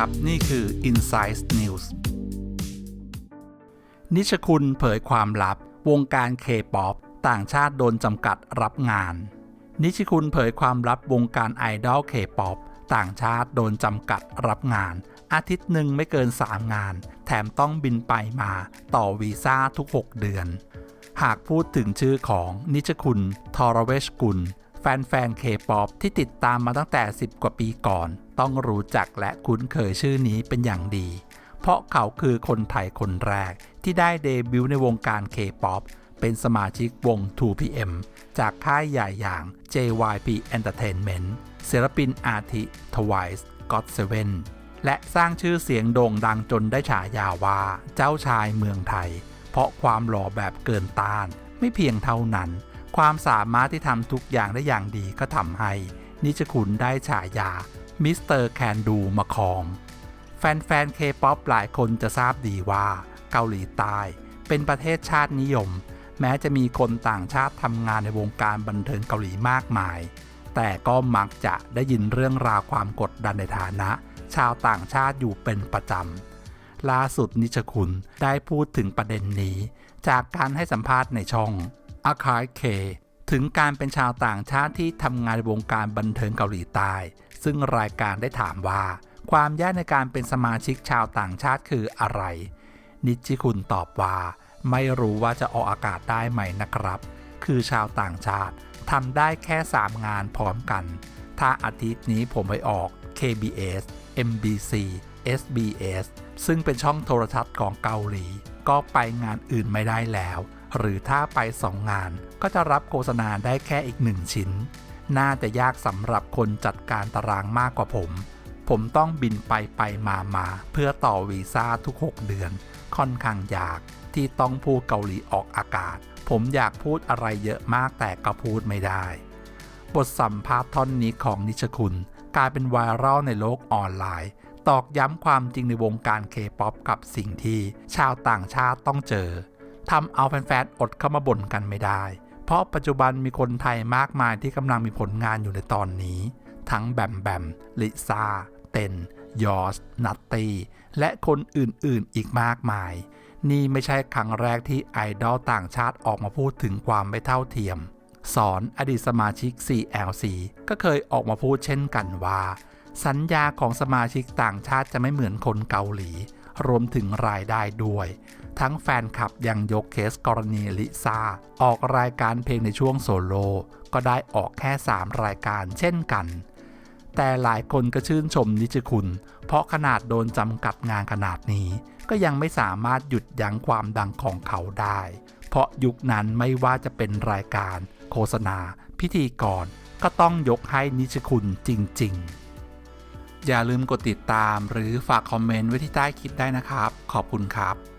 ครับ นี่คือ Insight News นิชคุณเผยความลับ วงการเคป๊อปต่างชาติโดนจำกัดรับงาน นิชคุณเผยความลับวงการไอดอลเคป๊อปต่างชาติโดนจำกัดรับงาน อาทิตย์หนึ่งไม่เกิน 3 งาน แถมต้องบินไปมาต่อวีซ่าทุก 6 เดือน หากพูดถึงชื่อของนิชคุณทรเวชกุล แฟนๆเคป๊อปที่ติดตามมาตั้งแต่ 10 กว่าปีก่อน ต้องรู้จักและคุ้นเคยชื่อนี้เป็นอย่างดี เพราะเขาคือคนไทยคนแรกที่ได้เดบิวต์ในวงการเคป๊อปเป็นสมาชิกวง 2PM จากค่ายใหญ่อย่าง JYP Entertainment ศิลปินอาทิ Twice GOT7 และสร้างชื่อเสียงโด่งดังจนได้ฉายาว่า เจ้าชายเมืองไทย เพราะความหล่อแบบเกินต้าน ไม่เพียงเท่านั้น ความสามารถที่ทำทุกอย่างได้อย่างดีก็ทำให้ นิชคุณได้ฉายามิสเตอร์แคนดูมาครอง แฟนๆเคป๊อปหลายคนจะทราบดีว่าเกาหลีใต้ เป็นประเทศชาตินิยม แม้จะมีคนต่างชาติทำงานในวงการบันเทิงเกาหลีมากมาย แต่ก็มักจะได้ยินเรื่องราวความกดดันในฐานะ ชาวต่างชาติอยู่เป็นประจำล่าสุดนิชคุณได้พูดถึงประเด็นนี้ จากการให้สัมภาษณ์ในช่อง อาคายเคถึงการเป็นชาวต่างชาติที่ทำงานในวงการบันเทิงเกาหลีใต้ ซึ่งรายการได้ถามว่า ความยากในการเป็นสมาชิกชาวต่างชาติคืออะไร นิชิคุณตอบว่า ไม่รู้ว่าจะออกอากาศได้ไหมนะครับ คือชาวต่างชาติทำได้แค่ 3 งานพร้อมกัน ถ้าอาทิตย์นี้ผมไปออก KBS MBC SBS ซึ่งเป็นช่องโทรทัศน์ของเกาหลี ก็ไปงานอื่นไม่ได้แล้ว หรือถ้าไป2งานก็จะรับโฆษณาได้แค่อีกหนึ่งชิ้น น่าจะยากสำหรับคนจัดการตารางมากกว่าผม ผมต้องบินไปไปมามาเพื่อต่อวีซ่าทุก 6 เดือน ค่อนข้างยากที่ต้องพูดเกาหลีออกอากาศ ผมอยากพูดอะไรเยอะมากแต่ก็พูดไม่ได้ บทสัมภาษณ์ท่อนนี้ของนิชคุณ กลายเป็นไวรัลในโลกออนไลน์ ตอกย้ำความจริงในวงการเคป๊อปกับสิ่งที่ชาวต่างชาติต้องเจอทำเอาแฟนๆอดเข้ามาบ่นกันไม่ได้ เพราะปัจจุบันมีคนไทยมากมายที่กำลังมีผลงานอยู่ในตอนนี้ ทั้งแบมแบมลิซ่าเต็นยอสนัตตี้และคนอื่นๆอีกมากมาย นี่ไม่ใช่ครั้งแรกที่ไอดอลต่างชาติออกมาพูดถึงความไม่เท่าเทียม สอนอดีตสมาชิก CLC ก็เคยออกมาพูดเช่นกันว่า สัญญาของสมาชิกต่างชาติจะไม่เหมือนคนเกาหลี รวมถึงรายได้ด้วย ทั้งแฟนคลับยังยกเคสกรณีลิซ่า ออกรายการเพลงในช่วงโซโล่ก็ได้ออกแค่ 3 รายการเช่นกัน แต่หลายคนก็ชื่นชมนิจคุณ เพราะขนาดโดนจำกัดงานขนาดนี้ ก็ยังไม่สามารถหยุดยั้งความดังของเขาได้ เพราะยุคนั้นไม่ว่าจะเป็นรายการ โฆษณา พิธีกรก็ต้องยกให้นิชคุณจริง ๆ อย่าลืมกดติดตามหรือฝากคอมเมนต์ไว้ที่ใต้คลิปได้นะครับ ขอบคุณครับ